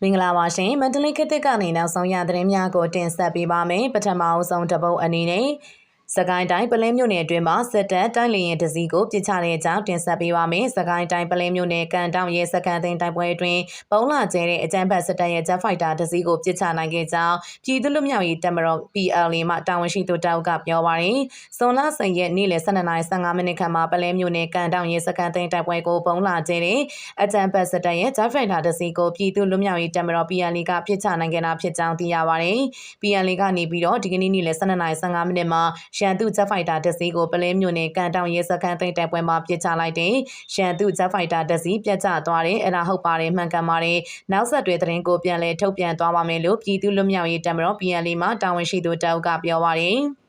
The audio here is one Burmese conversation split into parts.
မင်္ဂလာပါရှင်မန္တလေးခေတ်သစ်ကနေနောက်ဆုံးရသတင်းများကိုတင်ဆက်ပေးပါမယ်ပထမအဆုံးတစ်ပုတ်အနေနဲ့ စကိုင်းတိုင်းပလင်းမြို့နယ်အတွင်းမှာစစ်တပ်တိုက်လျင်တစည်းကိုပြစ်ချတဲ့အကြောင်းတင်ဆက်ပေးပါမယ်။စကိုင်းတိုင်းပလင်းမြို့နယ်ကန်တောင်ရဲစကန်သိန်းတိုက်ပွဲအတွင်းပုံလာကျဲတဲ့အကြမ်းဖက်စစ်တပ်ရဲ့ Jet Fighter တစည်းကိုပြစ်ချနိုင်ခဲ့ကြောင်းပြည်သူ့လူမျိုးရေးတပ်မတော် PLA မှတာဝန်ရှိသူတောက်ကပြောပါရယ်။စွန်လာစိန်ရဲ့နေ့လယ်12:15မိနစ်ခန့်မှာပလင်းမြို့နယ်ကန်တောင်ရဲစကန်သိန်းတိုက်ပွဲကိုပုံလာကျဲတဲ့အကြမ်းဖက်စစ်တပ်ရဲ့ Jet Fighter တစည်းကိုပြည်သူ့လူမျိုးရေးတပ်မတော် PLA ကပြစ်ချနိုင်ခဲ့တာဖြစ်ကြောင်းသိရပါရယ်။ PLA ကနေပြီးတော့ဒီကနေ့နေ့လယ်12:15မိနစ်မှာရန်သူ Jet Fighter တစီးကိုပလဲမြို့နယ်ကန်တောင်ရဲစခန်းသိမ်းတပ်ပွဲမှာပစ်ချလိုက်တဲ့ရန်သူ Jet Fighter တစီးပြတ်ကျသွားတယ်အဲ့ဒါဟုတ်ပါတယ်မှန်ကန်ပါတယ်နောက်ဆက်တွဲသတင်းကိုပြန်လည်ထုတ်ပြန်သွားပါမယ်လို့ပြည်သူ့လွတ်မြောက်ရေးတပ်မတော် PNL မှတာဝန်ရှိသူတအုပ်ကပြောပါတယ်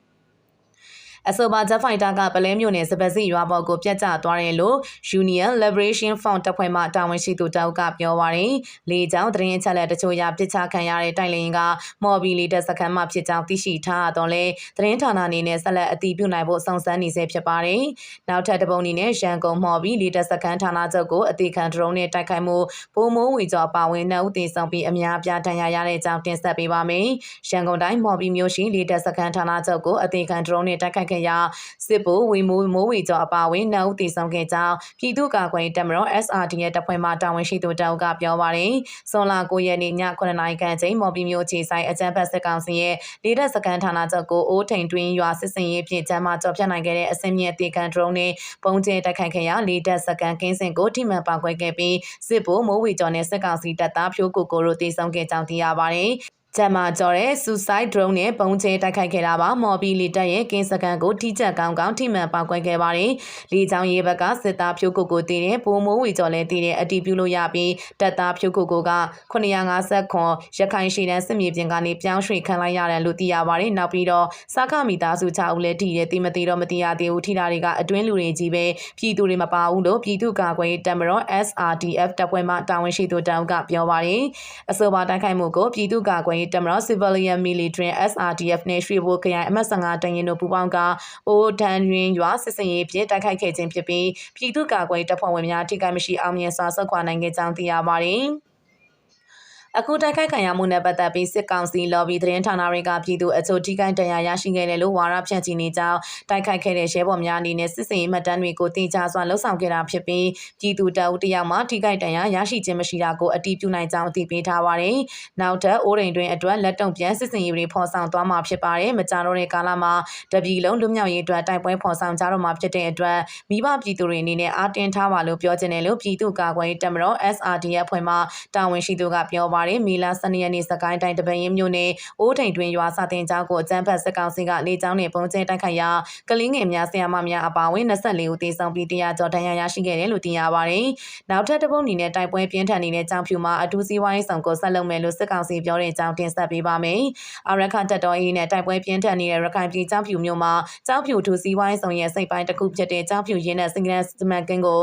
အဆိုပါ Jet Fighter ကပလဲမြို့နယ်စပစီရွာပေါ်ကိုပြတ်ကျသွားတယ်လို့ Union Liberation Front တပ်ဖွဲ့မှတာဝန်ရှိသူတအုပ်ကပြောပါရယ်။လေကြောင်းသတင်းအချက်အလက်တချို့ရပြစ်ချခံရတဲ့တိုက်လေရင်ကမော်ဘီလီတက်စခန်းမှဖြစ်ကြောင်းသိရှိထားတော့လဲသတင်းဌာနအနေနဲ့ဆက်လက်အတည်ပြုနိုင်ဖို့စုံစမ်းနေဆဲဖြစ်ပါတယ်။နောက်ထပ်တစ်ပုံအနေနဲ့ရန်ကုန်မော်ဘီလီတက်စခန်းဌာနချုပ်ကိုအသေးခံဒရုန်းနဲ့တိုက်ခိုက်မှုဘိုးမိုးဝေကျော်ပါဝင်နှုတ်သေးဆောင်ပြီးအများပြားဒဏ်ရာရတဲ့အကြောင်းတင်ဆက်ပေးပါမယ်။ရန်ကုန်တိုင်းမော်ဘီမြို့ရှိလီတက်စခန်းဌာနချုပ်ကိုအသေးခံဒရုန်းနဲ့တိုက်ခိုက်ခဲ့ရာစစ်ဗိုလ်ဝေမိုးမိုးဝေကျော်အပါအဝင်နှုတ်သေးဆောင်ခဲ့ကြောင်းပြည်သူ့ကာကွယ်တပ်မတော် SRD ရဲ့တပ်ဖွဲ့မှတာဝန်ရှိသူတောက်ကပြောပါတယ်။စွန်လာ9ရက်နေ့ည9နာရီခန့်ချိန်မော်ဘီမြို့ခြေဆိုင်အကြံဖက်စစ်ကောင်စီရဲ့လေတပ်စခန်းဌာနချုပ်ကိုအိုးထိန်တွင်းရွာစစ်စင်ရေးဖြင့်ကျမ်းမာကြော်ဖြတ်နိုင်ခဲ့တဲ့အစင်းမြင့်တေကန်ဒရုန်းနဲ့ပုံကျဲတိုက်ခိုက်ခဲ့ရာလေတပ်စခန်းကင်းစင်ကိုထိမှန်ပါခွဲခဲ့ပြီးစစ်ဗိုလ်မိုးဝေကျော်နဲ့စစ်ကောင်စီတပ်သားဖြိုးကိုကိုတို့တေဆုံးခဲ့ကြောင်းသိရပါတယ်။ ဂျမ်မာကျော်တဲ့ suicide drone နဲ့ပုံချဲတိုက်ခိုက်ခဲ့တာပါမော်ဘီလီတက်ရဲ့ကင်းစကန်ကိုထိချက်ကောင်းကောင်းထိမှန်ပောက်ကွဲခဲ့ပါတယ်လေချောင်းရေးဘက်ကစစ်သားဖြိုးကိုကိုတည်တဲ့ဘိုးမိုးဝေကျော်လည်းတည်တဲ့အတီးပြုလို့ရပြီးတပ်သားဖြိုးကိုကိုက950ခွန်ရခိုင်ရှီတန်းစစ်မြေပြင်ကနေပြောင်းရွှေ့ခံလိုက်ရတယ်လို့သိရပါတယ်နောက်ပြီးတော့စကားမီသားစု6ဦးလည်းတည်တယ်တိမတိတော့မသိရသေးဘူးထိတာတွေကအတွင်းလူတွေကြီးပဲပြည်သူတွေမပါဘူးလို့ပြည်သူ့ကာကွယ်တပ်မတော် SRDF တပ်ဖွဲ့မှတာဝန်ရှိသူတောင်ကပြောပါတယ်အဆိုပါတိုက်ခိုက်မှုကိုပြည်သူ့ကာကွယ်တပ်မတော် Civilian Military SRDF နဲ့ရွှေဘိုခရိုင်အမှတ်15တန်ရင်တို့ပူးပေါင်းကအိုဒန်ရင်းရွာစစ်စင်ရေးဖြင့်တိုက်ခိုက်ခဲ့ခြင်းဖြစ်ပြီးပြည်သူ့ကာကွယ်တပ်ဖွဲ့ဝင်များထိခိုက်မရှိအောင်မြင်စွာဆုတ်ခွာနိုင်ခဲ့ကြောင်းသိရပါတယ်။ အခုတိုက်ခိုက်ခံရမှုနဲ့ပတ်သက်ပြီးစစ်ကောင်စီ lobby သတင်းဌာနတွေကပြည်သူအချို့ထိခိုက်ဒဏ်ရာရရှိခဲ့တယ်လို့ဝါရဖြန့်ချီနေကြောင်းတိုက်ခိုက်ခဲ့တဲ့ရဲဘော်များအနေနဲ့စစ်စင်ရေးမှတ်တမ်းတွေကိုတင်ကြားစွာလှုပ်ဆောင်ခဲ့တာဖြစ်ပြီးပြည်သူတအုပ်တယောက်မှထိခိုက်ဒဏ်ရာရရှိခြင်းမရှိတာကိုအတည်ပြုနိုင်ကြောင်းအသိပေးထားပါတယ်။နောက်ထပ်အိုးရိန်တွင်အတွက်လက်တုံပြန်စစ်စင်ရေးတွေဖော်ဆောင်သွားမှာဖြစ်ပါတယ်။မကြာတော့တဲ့ကာလမှာတပြည်လုံးလူမျိုးရေးအတွက်တိုက်ပွဲဖော်ဆောင်ကြတော့မှာဖြစ်တဲ့အတွက်မိဘပြည်သူတွေအနေနဲ့အားတင်ထားပါလို့ပြောချင်တယ်လို့ပြည်သူ့ကာကွယ်တပ်မတော် SRDF ဖွဲ့မှတာဝန်ရှိသူကပြောပါတယ်။မီလာ12ရက်နေ့စကိုင်းတိုင်းတပင်းမြို့နယ်အိုးထိန်တွင်ရွာစာတင်ကျောင်းကိုအကြမ်းဖက်စစ်ကောင်စီကလေကြောင်းနဲ့ပုံကျဲတိုက်ခိုက်ရာကလင်းငယ်များဆရာမများအပါအဝင်24ဦးသေဆုံးပြီးတရားကျော်ဒဏ်ရာရရှိခဲ့တယ်လို့သိရပါတယ်။နောက်ထပ်တစ်ပုတ်အနေနဲ့တိုက်ပွဲပြင်းထန်နေတဲ့ကျောင်းဖြူမှာအထူးစီးပွားရေးဆောင်ကိုဆက်လုပ်မယ်လို့စစ်ကောင်စီပြောတဲ့အကြောင်းတင်ဆက်ပေးပါမယ်။အရခတက်တော်အေးနဲ့တိုက်ပွဲပြင်းထန်နေတဲ့ရခိုင်ပြည်ကျောင်းဖြူမြို့မှာကျောင်းဖြူထူစီးပွားရေးဆောင်ရဲ့စိတ်ပိုင်းတစ်ခုဖြစ်တဲ့ကျောင်းဖြူရင်းနဲ့စင်ကရန်စမန်ကင်းကို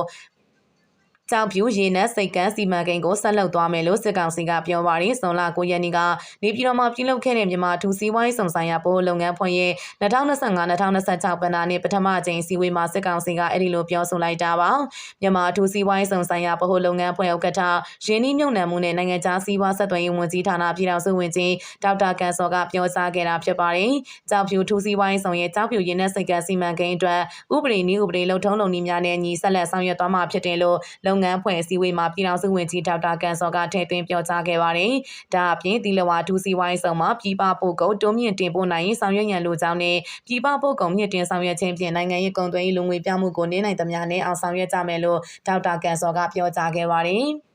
ကြောင်ပြူရေနက်စိတ်ကန်းစီမံကိန်းကိုဆက်လုပ်သွားမယ်လို့စစ်ကောင်စီကပြောပါတယ်။ဇွန်လ9ရက်နေ့ကနေပြည်တော်မှာပြုလုပ်ခဲ့တဲ့မြန်မာထူစီဝိုင်းစုံဆိုင်ရာပိုးလုပ်ငန်းဖွင့်ရဲ့2025-2026ပဏာနှစ်ပထမအကြိမ်စီဝေးမှာစစ်ကောင်စီကအဲ့ဒီလိုပြောဆိုလိုက်တာပါ။မြန်မာထူစီဝိုင်းစုံဆိုင်ရာပိုးလုပ်ငန်းဖွင့်ဥက္ကဋ္ဌရင်းနှီးမြှုပ်နှံမှုနဲ့နိုင်ငံခြားစီးပွားဆက်သွယ်ရေးဝန်ကြီးဌာနပြည်ထောင်စုဝန်ကြီးဒေါက်တာကန်စောကပြောကြားခဲ့တာဖြစ်ပါတယ်။ကြောင်ပြူထူစီဝိုင်းဆောင်ရဲ့ကြောင်ပြူရေနက်စိတ်ကန်းစီမံကိန်းအတွက်ဥပဒေနည်းဥပဒေလုံထုံးလုံနည်းများနဲ့ညီဆက်လက်ဆောင်ရွက်သွားမှာဖြစ်တယ်လို့လုပ်ငန်းဖွဲ့အစည်းအဝေးမှာပြည်ထောင်စုဝန်ကြီးဒေါက်တာကန်စောကထည့်သွင်းပြောကြားခဲ့ပါတယ်။ဒါအပြင်ဒီလဝါဒူစီဝိုင်းဆောင်မှာပြည်ပပို့ကုန်တွန်းမြင့်တင်ပို့နိုင်ရေးဆောင်ရွက်ရန်လိုကြောင်းနဲ့ပြည်ပပို့ကုန်မြင့်တင်ဆောင်ရွက်ခြင်းဖြင့်နိုင်ငံရေးကုန်သွယ်ရေးလူငွေပြမှုကိုနေနိုင်သမျှနဲ့အောင်ဆောင်ရွက်ကြမယ်လို့ဒေါက်တာကန်စောကပြောကြားခဲ့ပါတယ်။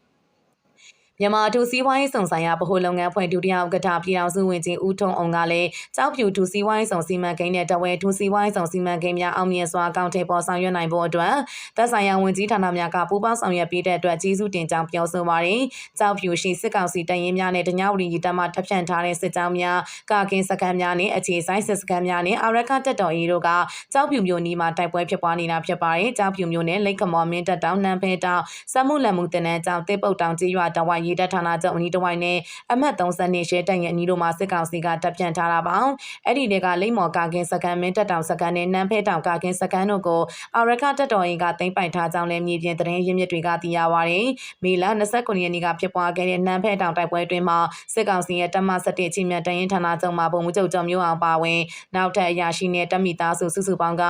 မြန်မာထူစီးဝိုင်းစုံဆိုင်ရာဗဟိုလုပ်ငန်းဖွဲ့ဒုတိယဥက္ကဋ္ဌပြည်ထောင်စုဝန်ကြီးဦးထုံအောင်ကလည်းကြောက်ဖြူထူစီးဝိုင်းစုံစီမံကိန်းနဲ့တဝဲထူစီးဝိုင်းစုံစီမံကိန်းများအောင်မြင်စွာအကောင့်ထဲပေါ်ဆောင်ရွက်နိုင်ဖို့အတွက်သက်ဆိုင်ရာဝန်ကြီးဌာနများကပူးပေါင်းဆောင်ရွက်ပေးတဲ့အတွက်ကျေးဇူးတင်ကြောင်းပြောဆိုပါတယ်။ကြောက်ဖြူရှိစစ်ကောင်စီတရင်များနဲ့တညဝရီတပ်မှထပ်ဖြန့်ထားတဲ့စစ်ကြောင်းများကာကင်းစခန်းများနဲ့အခြေဆိုင်စစ်စခန်းများနဲ့အာရခတက်တော်ရီတို့ကကြောက်ဖြူမျိုးနီးမှာတိုက်ပွဲဖြစ်ပွားနေတာဖြစ်ပါတယ်။ကြောက်ဖြူမျိုးနဲ့လိတ်ခမော်မင်းတက်တောင်နန်းဖဲတောင်စက်မှုလက်မှုတင်တဲ့ကြောင်တစ်ပုတ်တောင်ကြီးရွာတဝိုက်ရေတပ်ဌာနချုပ်အနီးတစ်ဝိုက်နဲ့အမှတ်30နှစ်ရဲတပ်ရဲ့အနီးတို့မှာစစ်ကောင်စီကတပ်ပြန်ထားတာပါအဲ့ဒီတွေကလိမ့်မော်ကာကင်းစကန်မင်းတက်တောင်စကန်နဲ့နန်းဖဲတောင်ကာကင်းစကန်တို့ကိုအာရကတက်တော်ရင်ကသိမ်းပိုက်ထားကြောင်းလည်းမြေပြင်သတင်းရင်းမြစ်တွေကသိရပါတယ်မေလ29ရက်နေ့ကဖြစ်ပွားခဲ့တဲ့နန်းဖဲတောင်တိုက်ပွဲအတွင်းမှာစစ်ကောင်စီရဲ့တပ်မ17ချင်းမြတ်တရင်ဌာနချုပ်မှာပုံမှုချုပ်ကျော်မျိုးအောင်ပါဝင်နောက်ထပ်အရာရှိနဲ့တပ်မိသားစုစုစုပေါင်းက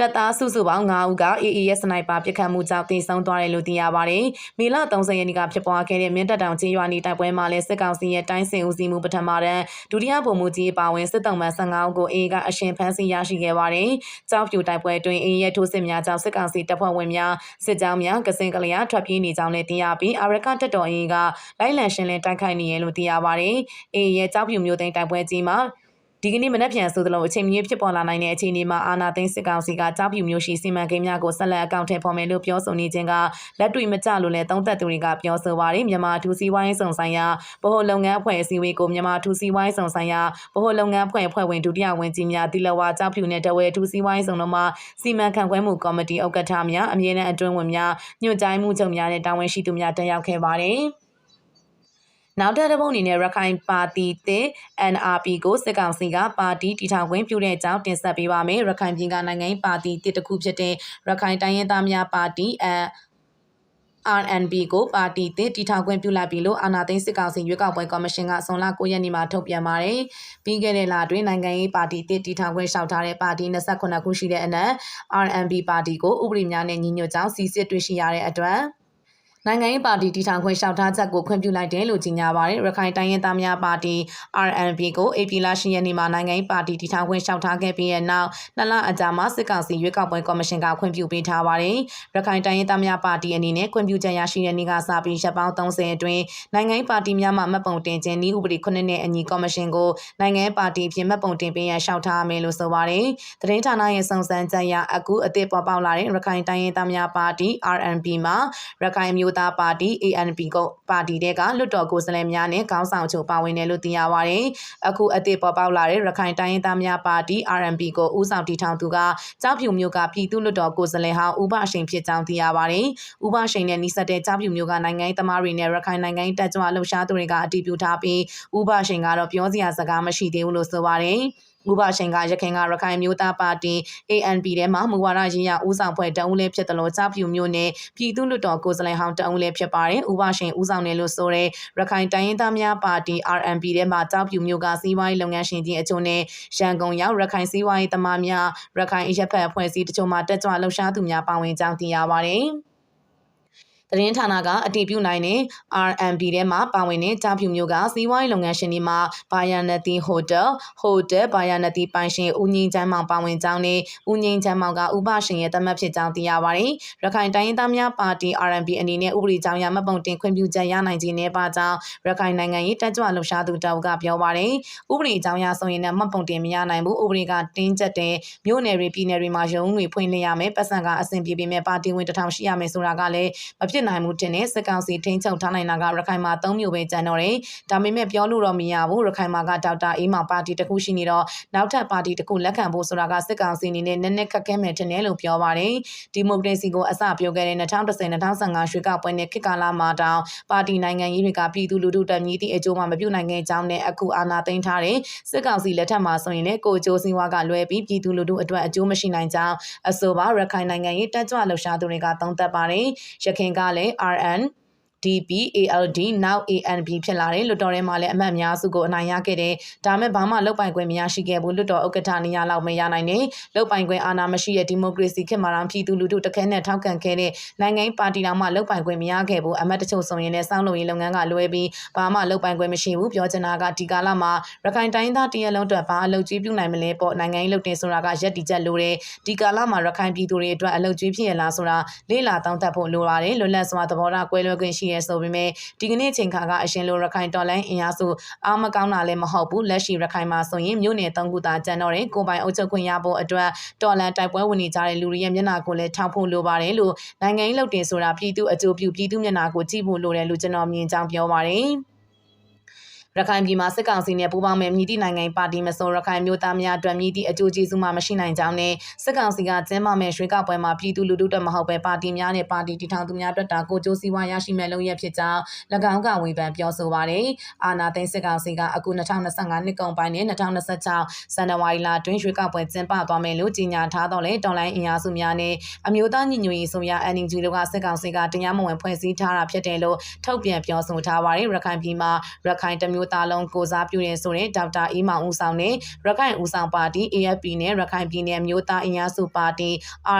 တပ်သားစုစုပေါင်း9ဦးက AA ရဲ့စနိုက်ပါပစ်ခတ်မှုကြောင့်သေဆုံးသွားတယ်လို့သိရပါတယ်။မေလ30ရက်နေ့ကဖြစ်ပွားခဲ့တဲ့မြင်းတပ်တောင်ကျေးရွာနီတိုက်ပွဲမှာလည်းစစ်ကောင်စီရဲ့တိုင်းစင်ဦးစီးမှုပထမတန်းဒုတိယဗိုလ်မှူးကြီးပါဝင်စစ်တုံးမှ15ဦးကို AA ကအရှင်ဖမ်းဆီးရရှိခဲ့ပါတယ်။ကြောက်ဖြူတိုက်ပွဲအတွင်း AA ရဲ့ထိုးစစ်များကြောင့်စစ်ကောင်စီတပ်ဖွဲ့ဝင်များစစ်ကြောင်းများကစင်ကလျာထွက်ပြေးနေကြောင်းလည်းသိရပြီးအာရကတပ်တော် AA ကလိုက်လံရှင်းလင်းတိုက်ခိုက်နေရလို့သိရပါတယ်။ AA ရဲ့ကြောက်ဖြူမျိုးသိမ်းတိုက်ပွဲကြီးမှာ ဒီကနေ့မနက်ဖြန်ဆိုသလိုအချိန်မြေဖြစ်ပေါ်လာနိုင်တဲ့အခြေအနေမှာအာနာသိန်းစစ်ကောင်စီကကြောက်ဖြူမျိုးရှိစီမံကိန်းများကိုဆက်လက်အကောင့်ထဲပေါ်မယ်လို့ပြောဆိုနေခြင်းကလက်တွေ့မကျလို့လည်းသုံးသက်သူတွေကပြောဆိုပါတယ်မြန်မာထူစီဝိုင်းဆောင်ဆိုင်ရာဗဟိုလုပ်ငန်းအဖွဲ့အစည်းအဝေးကိုမြန်မာထူစီဝိုင်းဆောင်ဆိုင်ရာဗဟိုလုပ်ငန်းအဖွဲ့အဖွဲ့ဝင်ဒုတိယဝန်ကြီးများတိလဝါကြောက်ဖြူနဲ့တဝဲထူစီဝိုင်းဆောင်တို့မှစီမံခန့်ခွဲမှုကော်မတီဥက္ကဋ္ဌများအမြဲတမ်းအတွင်းဝင်များညွှန်ကြားမှုချုပ်များနဲ့တာဝန်ရှိသူများတက်ရောက်ခဲ့ပါတယ်။ နောက်ထပ်တစ်ပုတ်အနေနဲ့ရခိုင်ပါတီသစ် NRP ကိုစစ်ကောင်စီကပါတီတည်ထောင်ခွင့်ပြုတဲ့အကြောင်းတင်ဆက်ပေးပါမယ်ရခိုင်ပြည်ကနိုင်ငံရေးပါတီတစ်တစ်ခုဖြစ်တဲ့ရခိုင်တိုင်းရင်းသားများပါတီအ RNB ကိုပါတီသစ်တည်ထောင်ခွင့်ပြုလိုက်ပြီလို့အာဏာသိမ်းစစ်ကောင်စီရွေးကောက်ပွဲကော်မရှင်ကဇွန်လ9ရက်နေ့မှာထုတ်ပြန်ပါတယ်။ပြီးခဲ့တဲ့လအတွင်းနိုင်ငံရေးပါတီသစ်တည်ထောင်ခွင့်လျှောက်ထားတဲ့ပါတီ28ခုရှိတဲ့အနက် RNB ပါတီကိုဥပဒေများနဲ့ညီညွတ်ကြောင်းစီစစ်တွေ့ရှိရတဲ့အတွက် နိုင်ငံရေးပါတီတည်ထောင်ခွင့်လျှောက်ထားချက်ကိုခွင့်ပြုလိုက်တယ်လို့ကြေညာပါတယ်ရခိုင်တိုင်းရင်းသားများပါတီ RNP ကို AP လရှိရက်နေ့မှာနိုင်ငံရေးပါတီတည်ထောင်ခွင့်လျှောက်ထားခဲ့ပြီးတဲ့နောက်နှစ်လအကြာမှာစစ်ကောင်စီရွေးကောက်ပွဲကော်မရှင်ကခွင့်ပြုပေးထားပါတယ်ရခိုင်တိုင်းရင်းသားများပါတီအနေနဲ့ခွင့်ပြုချက်ရရှိတဲ့နေ့ကစပြီးရပ်ပေါင်း30အတွင်းနိုင်ငံရေးပါတီများမှမှတ်ပုံတင်ခြင်းဤဥပဒေ9နှစ်အညီကော်မရှင်ကိုနိုင်ငံရေးပါတီအဖြစ်မှတ်ပုံတင်ပေးရန်လျှောက်ထားမယ်လို့ဆိုပါတယ်သတင်းဌာနရဲ့စုံစမ်းချက်အရအခုအသစ်ပေါ်ပေါက်လာတဲ့ရခိုင်တိုင်းရင်းသားများပါတီ RNP မှာရခိုင်မျိုးသားပါတီ ANP ကပါတီတွေကလွတ်တော်ကိုယ်စားလှယ်များနဲ့ခေါင်းဆောင်ချုပ်ပါဝင်တယ်လို့သိရပါတယ်။အခုအသစ်ပေါ်ပေါက်လာတဲ့ရခိုင်တိုင်းရင်းသားများပါတီ RNP ကိုဦးဆောင်တည်ထောင်သူကကြောက်ဖြူမျိုးကပြည်သူ့လွတ်တော်ကိုယ်စားလှယ်ဟောင်းဦးဘရှိန်ဖြစ်ကြောင်းသိရပါတယ်။ဦးဘရှိန်နဲ့နှိစက်တဲ့ကြောက်ဖြူမျိုးကနိုင်ငံရေးသမားတွေနဲ့ရခိုင်နိုင်ငံရေးတပ်ကြွလှုပ်ရှားသူတွေကအတည်ပြုထားပြီးဦးဘရှိန်ကတော့ပြောစရာစကားမရှိသေးဘူးလို့ဆိုပါတယ်။ ဥပရှင်ကရခိုင်ကရခိုင်မျိုးသားပါတီ ANP ထဲမှာမူဝါဒရေးရာဦးဆောင်ဖွဲ့တအုပ်လည်းဖြစ်တယ်လို့ကြားပြူမျိုးနဲ့ပြည်သူ့လွတ်တော်ကိုယ်စားလှယ်ဟောင်းတအုပ်လည်းဖြစ်ပါတယ်။ဥပရှင်ဦးဆောင်တယ်လို့ဆိုတဲ့ရခိုင်တိုင်းရင်းသားများပါတီ RNP ထဲမှာကြားပြူမျိုးကစီးပွားရေးလုပ်ငန်းရှင်ကြီးအချို့နဲ့ရန်ကုန်ရောက်ရခိုင်စီးပွားရေးသမားများရခိုင်အရက်ဖက်အဖွဲ့အစည်းတချို့မှတက်ကြွလှုပ်ရှားသူများပါဝင်ကြောင်းသိရပါတယ်။ သတင်းဌာနကအတည်ပြုနိုင်တဲ့ RMB ထဲမှာပါဝင်တဲ့တာဖြူမျိုးကစီးပွားရေးလုပ်ငန်းရှင်တွေမှာဘာယာနတီဟိုတယ်ဟိုတယ်ဘာယာနတီပိုင်ရှင်ဦးငင်းချမ်းမောင်ပါဝင်ကြောင်းနဲ့ဦးငင်းချမ်းမောင်ကဥပရှင်ရဲ့တမတ်ဖြစ်ကြောင်းသိရပါတယ်။ရခိုင်တိုင်းရင်းသားများပါတီ RMB အနေနဲ့ဥပဒေကြောင်းရမပုံတင်ခွင့်ပြုချက်ရနိုင်ခြင်းနဲ့ပါကြောင်းရခိုင်နိုင်ငံရေးတက်ကြွလှုပ်ရှားသူတောက်ကပြောပါတယ်။ဥပဒေကြောင်းရဆိုရင်လည်းမပုံတင်မရနိုင်ဘူးဥပဒေကတင်းကျပ်တဲ့မြို့နယ်တွေပြည်နယ်တွေမှာရုံးတွေဖွင့်လှစ်ရမယ်ပတ်စံကအဆင်ပြေပေမဲ့ပါတီဝင်တထောင်ရှိရမယ်ဆိုတာကလည်းမဖြစ်ဖြစ်နိုင်မှုတင်နဲ့စစ်ကောင်စီထိန်းချုပ်ထားနိုင်တာကရခိုင်မှာ၃မျိုးပဲကျန်တော့တယ်။ဒါပေမဲ့ပြောလို့တော့မရဘူးရခိုင်မှာကဒေါက်တာအေးမောင်ပါတီတစ်ခုရှိနေတော့နောက်ထပ်ပါတီတစ်ခုလက်ခံဖို့ဆိုတာကစစ်ကောင်စီအနေနဲ့နည်းနည်းခက်ခဲမယ်ထင်တယ်လို့ပြောပါတယ်။ဒီမိုကရေစီကိုအစပြုခဲ့တဲ့2010-2015ရွေးကောက်ပွဲနဲ့ခေတ်ကာလမှာတောင်ပါတီနိုင်ငံရေးတွေကပြည်သူလူထုတက်မြည်သည့်အကျိုးမှမပြုနိုင်ခဲ့ကြောင်းနဲ့အခုအာဏာသိမ်းထားတဲ့စစ်ကောင်စီလက်ထက်မှာဆိုရင်လည်းကိုအကျိုးစီးပွားကလွဲပြီးပြည်သူလူထုအတွက်အကျိုးမရှိနိုင်ကြောင်းအဆိုပါရခိုင်နိုင်ငံရေးတက်ကြွလှုပ်ရှားသူတွေကသုံးသပ်ပါတယ်။ရခိုင်ကလည်း RN DP ALD now ANB ဖြစ်လာတယ်လွတ်တော်ထဲမှာလည်းအမတ်များစုကိုအနိုင်ရခဲ့တယ်ဒါမဲ့ဘာမှလောက်ပိုင်ခွင့်မရရှိခဲ့ဘူးလွတ်တော်ဥက္ကဋ္ဌနေရာလောက်မရနိုင်နဲ့လောက်ပိုင်ခွင့်အာဏာမရှိတဲ့ဒီမိုကရေစီခေတ်မှာတော့ပြည်သူလူထုတခဲနဲ့ထောက်ခံခဲ့တဲ့နိုင်ငံပါတီတော်မှလောက်ပိုင်ခွင့်မရခဲ့ဘူးအမတ်တချို့ဆိုရင်လည်းစောင်းလုံရေးလုပ်ငန်းကလွဲပြီးဘာမှလောက်ပိုင်ခွင့်မရှိဘူးပြောချင်တာကဒီကာလမှာရခိုင်တိုင်းသားတရလုံးအတွက်ဘာအလုပ်ကြီးပြုနိုင်မလဲပေါ့နိုင်ငံရေးလုပ်တင်ဆိုတာကရက်တီချက်လိုတယ်ဒီကာလမှာရခိုင်ပြည်သူတွေအတွက်အလုပ်ကြီးဖြစ်ရလားဆိုတာလေးလာတောင်းတဖို့လိုပါတယ်လွတ်လပ်စွာသဘောထားကွဲလွဲခွင့်ရှိရဲဆိုပေမဲ့ဒီကနေ့ချိန်ခါကအရှင်လိုရခိုင်တော်လိုင်းအင်အားစုအားမကောင်းတာလည်းမဟုတ်ဘူးလက်ရှိရခိုင်မှာဆိုရင်မြို့နယ်သုံးခုသာကျန်တော့တယ်ကိုပိုင်အုပ်ချုပ်ခွင့်ရဖို့အတွက်တော်လန်တိုက်ပွဲဝင်နေကြတဲ့လူတွေရဲ့မျက်နှာကိုလည်းထောက်ဖို့လိုပါတယ်လို့နိုင်ငံရေးလှုပ်တင်ဆိုတာပြည်သူအကျိုးပြုပြည်သူမျက်နှာကိုကြည့်ဖို့လိုတယ်လို့ကျွန်တော်မြင်ကြောင်းပြောပါတယ် ရရခိုင်ပြည်မှာစစ်ကောင်စီနဲ့ပူးပေါင်းမဲ့မြည်သည့်နိုင်ငံရေးပါတီမစုံရခိုင်မျိုးသားများအတွက်မြည်သည့်အကျိုးကျေးဇူးမှမရှိနိုင်ကြောင်းနဲ့စစ်ကောင်စီကကျင်းပမဲ့ရွှေကောက်ပွဲမှာပြည်သူလူထုတက်မဟုတ်ပဲပါတီများနဲ့ပါတီတည်ထောင်သူများအတွက်တာကိုကျိုးစီးပွားရရှိမဲ့လုပ်ရဖြစ်ကြောင်း၎င်းကဝေဖန်ပြောဆိုပါတယ်။အာနာသိန်းစစ်ကောင်စီကအခု2025နှစ်ကုန်ပိုင်းနဲ့2026ဇန်နဝါရီလတွင်ရွှေကောက်ပွဲကျင်းပသွားမယ်လို့ကြေညာထားတော့လေတော်လိုင်းအင်အားစုများနဲ့အမျိုးသားညီညွတ်ရေးဆိုရ NUG တို့ကစစ်ကောင်စီကတရားမဝင်ဖွဲ့စည်းထားတာဖြစ်တယ်လို့ထုတ်ပြန်ပြောဆိုထားပါတယ်။ရခိုင်ပြည်မှာရခိုင်တမျိုးသားလုံးကိုစားပြုတဲ့ဆိုတဲ့ဒေါက်တာအေးမောင်ဦးဆောင်တဲ့ရခိုင်ဦးဆောင်ပါတီ AFP နဲ့ရခိုင်ပြည်နယ်မျိုးသားအင်အားစုပါတီ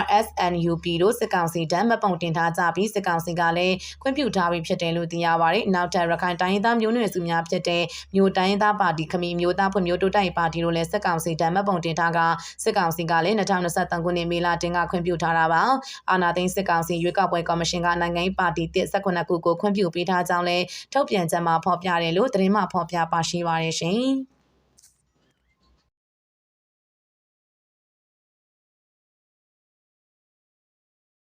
RSNUP တို့စစ်ကောင်စီတမ်းမပုံတင်ထားကြပြီးစစ်ကောင်စီကလည်းခွင့်ပြုထားပြီးဖြစ်တယ်လို့သိရပါတယ်။နောက်ထပ်ရခိုင်တိုင်းရင်းသားမျိုးနွယ်စုများဖြစ်တဲ့မျိုးတိုင်းရင်းသားပါတီခမီမျိုးသားဖွံ့ဖြိုးတိုးတက်ရေးပါတီတို့လည်းစစ်ကောင်စီတမ်းမပုံတင်ထားကစစ်ကောင်စီကလည်း2023ခုနှစ်မေလတင်ကခွင့်ပြုထားတာပါ။အာဏာသိမ်းစစ်ကောင်စီရွေးကောက်ပွဲကော်မရှင်ကနိုင်ငံရေးပါတီတစ်18ခုကိုခွင့်ပြုပေးထားကြောင်းလည်းထုတ်ပြန်ချက်မှာဖော်ပြတယ်လို့သတင်းမှဖော်ပြပါရှိပါတယ်ရှင်။